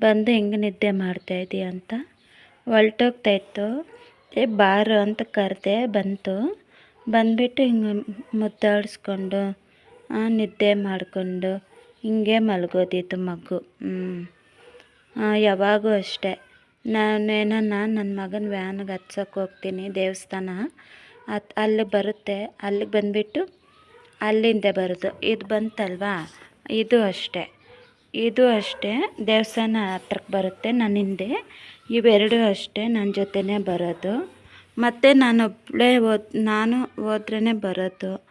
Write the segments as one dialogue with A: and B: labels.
A: ಬಂದು ಹೆಂಗೆ ನಿದ್ದೆ ಮಾಡ್ತಾಯಿದ್ದೀಯ ಅಂತ. ಹೊಲ್ಟೋಗ್ತಾಯಿತ್ತು ಏ, ಬಾರು ಅಂತ ಕರೆದೆ ಬಂತು. ಬಂದುಬಿಟ್ಟು ಹಿಂಗೆ ಮುದ್ದಾಡಿಸ್ಕೊಂಡು ನಿದ್ದೆ ಮಾಡಿಕೊಂಡು ಹಿಂಗೆ ಮಲಗೋದಿತ್ತು ಮಗು. ಯಾವಾಗೂ ಅಷ್ಟೇ. ನಾನೇನನ್ನ ನನ್ನ ಮಗನ ವ್ಯಾನ್ಗೆ ಹತ್ಸೋಕೆ ಹೋಗ್ತೀನಿ ದೇವಸ್ಥಾನ. ಅದು ಅಲ್ಲಿ ಬರುತ್ತೆ. ಅಲ್ಲಿಗೆ ಬಂದುಬಿಟ್ಟು ಅಲ್ಲಿಂದ ಬರೋದು. ಇದು ಬಂತಲ್ವಾ? ಇದು ಅಷ್ಟೇ. ಇದು ಅಷ್ಟೇ, ದೇವಸ್ಥಾನ ಹತ್ರಕ್ಕೆ ಬರುತ್ತೆ ನನ್ನ ಹಿಂದೆ. ಇವೆರಡು ಅಷ್ಟೇ ನನ್ನ ಜೊತೆನೇ ಬರೋದು. ಮತ್ತು ನಾನೊಬ್ಬಳೇ ಓದ್ ನಾನು ಹೋದ್ರೇ ಬರೋದು.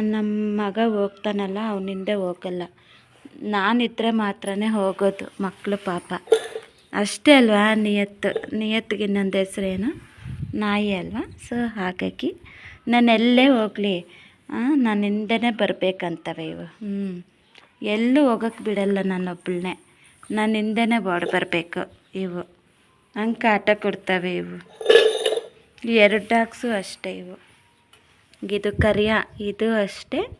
A: ನಮ್ಮ ಮಗ ಹೋಗ್ತಾನಲ್ಲ ಅವನಿಂದೆ ಹೋಗಲ್ಲ. ನಾನಿದ್ದರೆ ಮಾತ್ರನೇ ಹೋಗೋದು ಮಕ್ಕಳು ಪಾಪ. ಅಷ್ಟೇ ಅಲ್ವಾ ನಿಯತ್ತು, ನಿಯತ್ತಿಗೆ ಇನ್ನೊಂದು ಹೆಸ್ರೇನು? ನಾಯಿ ಅಲ್ವಾ? ಸೊ, ಹಾಗಾಗಿ ನಾನು ಎಲ್ಲೇ ಹೋಗಲಿ ನನ್ನ ಹಿಂದೆನೇ ಬರಬೇಕಂತವೆ ಇವು. ಹ್ಞೂ ಎಲ್ಲೂ ಹೋಗೋಕ್ಕೆ ಬಿಡಲ್ಲ ನನ್ನೊಬ್ಬಳನ್ನೇ ನನ್ನ ಹಿಂದೆನೇ ಬಾಡ್ ಬರಬೇಕು ಇವು. ಹಂಗೆ ಕಾಟ ಕೊಡ್ತವೆ ಇವು. ಎರಡು ಡಾಗ್ಸು ಅಷ್ಟೇ ಇವು. ಇದು ಕರಿಯ, ಇದು ಅಷ್ಟೇ.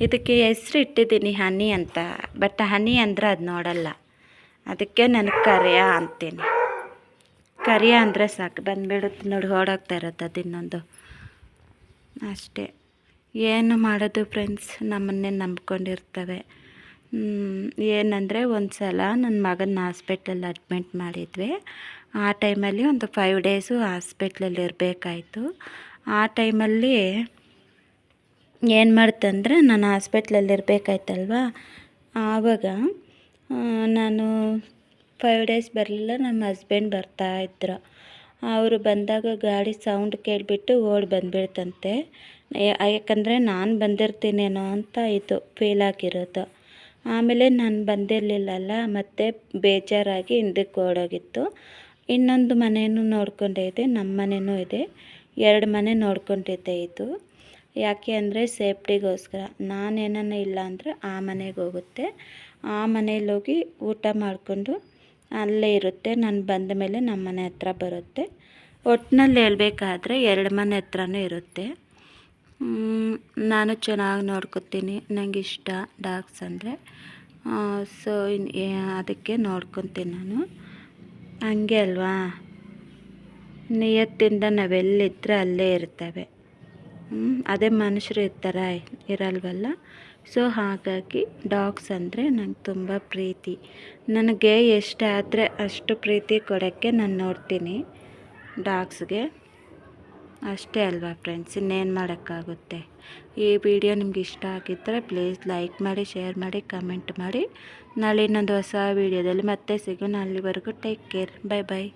A: ಇದಕ್ಕೆ ಹೆಸ್ರು ಇಟ್ಟಿದ್ದೀನಿ ಹನಿ ಅಂತ. ಬಟ್ ಹನಿ ಅಂದ್ರೆ ಅದು ನೋಡಲ್ಲ. ಅದಕ್ಕೆ ನನಗೆ ಕರಿಯ ಅಂತೀನಿ. ಕರಿಯ ಅಂದರೆ ಸಾಕು. ಬಂದುಬಿಡುತ್ತೆ ನೋಡಿ, ಓಡೋಗ್ತಾ ಇರುತ್ತೆ ಅದು ಇನ್ನೊಂದು. ಅಷ್ಟೇ. ಏನು ಮಾಡೋದು ಫ್ರೆಂಡ್ಸ್ ನಮ್ಮನ್ನೇ ನಂಬ್ಕೊಂಡಿರ್ತವೆ. ಏನಂದರೆ ಒಂದು ಸಲ ನನ್ನ ಮಗನ ಹಾಸ್ಪಿಟ್ಲಲ್ಲಿ ಅಡ್ಮಿಟ್ ಮಾಡಿದ್ವಿ. ಆ ಟೈಮಲ್ಲಿ ಒಂದು ಫೈವ್ ಡೇಸು ಹಾಸ್ಪಿಟ್ಲಲ್ಲಿ ಇರಬೇಕಾಯ್ತು. ಆ ಟೈಮಲ್ಲಿ ಏನು ಮಾಡ್ತಂದರೆ ನಾನು ಹಾಸ್ಪಿಟ್ಲಲ್ಲಿ ಇರಬೇಕಾಯ್ತಲ್ವ? ಆವಾಗ ನಾನು ಫೈವ್ ಡೇಸ್ ಬರಲಿಲ್ಲ, ನಮ್ಮ ಹಸ್ಬೆಂಡ್ ಬರ್ತಾಯಿದ್ರು ಅವರು ಬಂದಾಗ ಗಾಡಿ ಸೌಂಡ್ ಕೇಳಿಬಿಟ್ಟು ಓಡಿ ಬಂದುಬಿಡ್ತಂತೆ. ಯಾಕಂದರೆ ನಾನು ಬಂದಿರ್ತೀನೇನೋ ಅಂತ ಇದು ಫೀಲ್ ಆಗಿರೋದು. ಆಮೇಲೆ ನಾನು ಬಂದಿರಲಿಲ್ಲಲ್ಲ, ಮತ್ತು ಬೇಜಾರಾಗಿ ಹಿಂದಕ್ಕೆ ಓಡೋಗಿತ್ತು. ಇನ್ನೊಂದು ಮನೆಯೂ ನೋಡ್ಕೊಂಡೆ ಇದೆ ನಮ್ಮ ಮನೆಯೂ ಇದೆ. ಎರಡು ಮನೆ ನೋಡ್ಕೊಂಡಿದ್ದೆ ಇದು. ಯಾಕೆ ಅಂದರೆ ಸೇಫ್ಟಿಗೋಸ್ಕರ. ನಾನೇನೂ ಇಲ್ಲ ಅಂದರೆ ಆ ಮನೆಗೆ ಹೋಗುತ್ತೆ. ಆ ಮನೇಲಿ ಹೋಗಿ ಊಟ ಮಾಡಿಕೊಂಡು ಅಲ್ಲೇ ಇರುತ್ತೆ. ನಾನು ಬಂದ ಮೇಲೆ ನಮ್ಮ ಮನೆ ಹತ್ರ ಬರುತ್ತೆ. ಒಟ್ಟಿನಲ್ಲಿ ಹೇಳಬೇಕಾದ್ರೆ ಎರಡು ಮನೆ ಹತ್ರನೂ ಇರುತ್ತೆ. ನಾನು ಚೆನ್ನಾಗಿ ನೋಡ್ಕೊತೀನಿ. ನನಗೆ ಇಷ್ಟ ಡಾಗ್ಸ್ ಅಂದರೆ. ಸೊ ಅದಕ್ಕೆ ನೋಡ್ಕೊತೀನಿ ನಾನು. ಹಂಗೆ ಅಲ್ವಾ? ನಿಯತ್ತಿಂದ ನಾವೆಲ್ಲಿದ್ದರೆ ಅಲ್ಲೇ ಇರ್ತವೆ. ಅದೇ ಮನುಷ್ಯರು ಇರ್ತಾರೆ ಇರಲ್ವಲ್ಲ? ಸೊ ಹಾಗಾಗಿ ಡಾಗ್ಸ್ ಅಂದರೆ ನಂಗೆ ತುಂಬ ಪ್ರೀತಿ. ನನಗೆ ಎಷ್ಟಾದರೆ ಅಷ್ಟು ಪ್ರೀತಿ ಕೊಡೋಕ್ಕೆ ನಾನು ನೋಡ್ತೀನಿ ಡಾಗ್ಸ್ಗೆ. ಅಷ್ಟೇ ಅಲ್ವಾ ಫ್ರೆಂಡ್ಸ್, ಇನ್ನೇನು ಮಾಡೋಕ್ಕಾಗುತ್ತೆ? ಈ ವಿಡಿಯೋ ನಿಮ್ಗೆ ಇಷ್ಟ ಆಗಿದ್ದರೆ ಪ್ಲೀಸ್ ಲೈಕ್ ಮಾಡಿ, ಶೇರ್ ಮಾಡಿ, ಕಮೆಂಟ್ ಮಾಡಿ. ನಾಳೆ ಇನ್ನೊಂದು ಹೊಸ ವೀಡಿಯೋದಲ್ಲಿ ಮತ್ತೆ ಸಿಗೋಣ. ಅಲ್ಲಿವರೆಗೂ ಟೇಕ್ ಕೇರ್. Bye bye